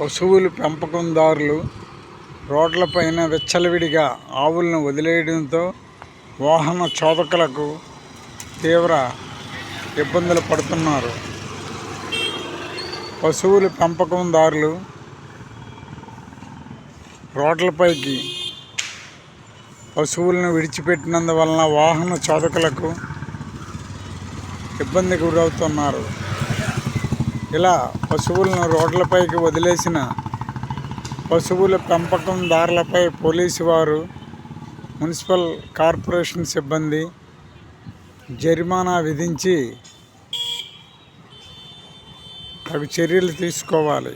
పశువులు పెంపకందారులు రోడ్లపైన విచ్చలవిడిగా ఆవులను వదిలేయడంతో వాహన చోదకులకు తీవ్ర ఇబ్బందులు పడుతున్నారు. పశువుల పెంపకందారులు రోడ్లపైకి పశువులను విడిచిపెట్టినందువలన వాహన చోదకులకు ఇబ్బందికి గురవుతున్నారు. ఇలా పశువులను రోడ్లపైకి వదిలేసిన పశువుల పెంపకందారులపై పోలీసు వారు మున్సిపల్ కార్పొరేషన్ సిబ్బంది జరిమానా విధించి తగు చర్యలు తీసుకోవాలి.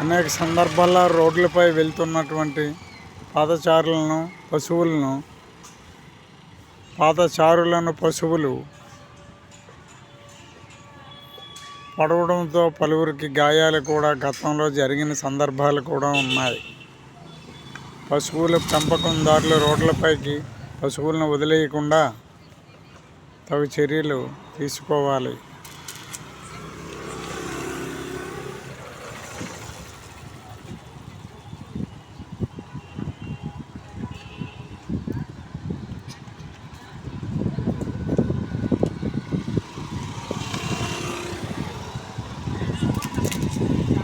అనేక సందర్భాల్లో రోడ్లపై వెళ్తున్నటువంటి పాదచారులను పశువులను పాదచారులను పశువులు పడవడంతో పలువురికి గాయాలు కూడా గతంలో జరిగిన సందర్భాలు కూడా ఉన్నాయి. పశువుల పెంపకందారులు రోడ్లపైకి పశువులను వదిలేయకుండా తగు చర్యలు తీసుకోవాలి. guys.